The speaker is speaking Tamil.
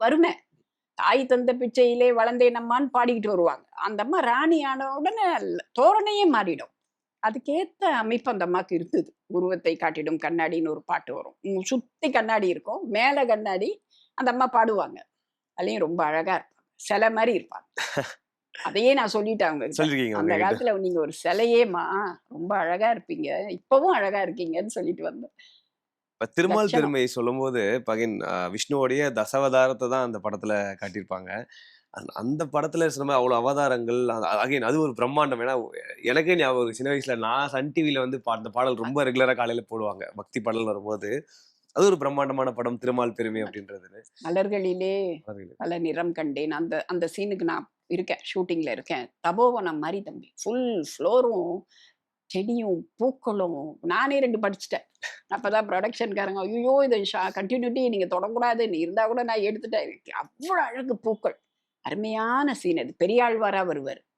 வறுமை. தாய் தந்த பிச்சையிலே வளர்ந்தேன் அம்மான்னு பாடிக்கிட்டு வருவாங்க. அந்த அம்மா ராணி ஆன உடனே தோரணையே மாறிடும். அதுக்கேத்த அமைப்பு அந்த அம்மாக்கு இருந்தது. உருவத்தை காட்டிடும் கண்ணாடின்னு ஒரு பாட்டு வரும். சுத்தி கண்ணாடி இருக்கும். மேல கண்ணாடி அந்த அம்மா பாடுவாங்க. அதுலயும் ரொம்ப அழகா இருப்பாங்க. சிலை மாதிரி இருப்பாங்க. அதையே நான் சொல்லிட்டேன் அவங்க அந்த. காலத்துல நீங்க ஒரு சிலையேமா ரொம்ப அழகா இருப்பீங்க. இப்பவும் அழகா இருக்கீங்கன்னு சொல்லிட்டு வந்தேன். திருமால். பெருமை சொல்லும்போது பகின் விஷ்ணுவோடைய தசவதாரத்தை தான் அந்த படத்துல காட்டியிருப்பாங்க. அந்த- படத்துல சொன்ன அவ்வளவு அவதாரங்கள் அகைன் அது ஒரு பிரம்மாண்டம். ஏன்னா எனக்கே ஞாபகம். சின்ன வயசுல நான் சன் டிவில வந்து அந்த பாடல் ரொம்ப ரெகுலரா காலையில போடுவாங்க. பக்தி பாடல் வரும்போது. அது ஒரு பிரம்மாண்டமான படம் திருமால் பெருமை அப்படின்றது மலர்களிலே. பல நிறம் கண்டேன். அந்த அந்த சீனுக்கு நான் இருக்கேன் ஷூட்டிங்ல இருக்கேன். தபோவனம் மாதிரி தம்பி. ஃபுல் ஃப்ளோரும் செடியும் பூக்களும் நானே ரெண்டு படிச்சுட்டேன். அப்பதான் ப்ரொடக்ஷன்காரங்க ஐயோ இதை கண்டினியூட்டி நீங்க தொடக்கூடாது. நீ இருந்தா கூட நான் எடுத்துட்டேன். அவ்வளவு அழகு பூக்கள். அருமையான சீன் அது. பெரியாழ்வாரா வருவார்.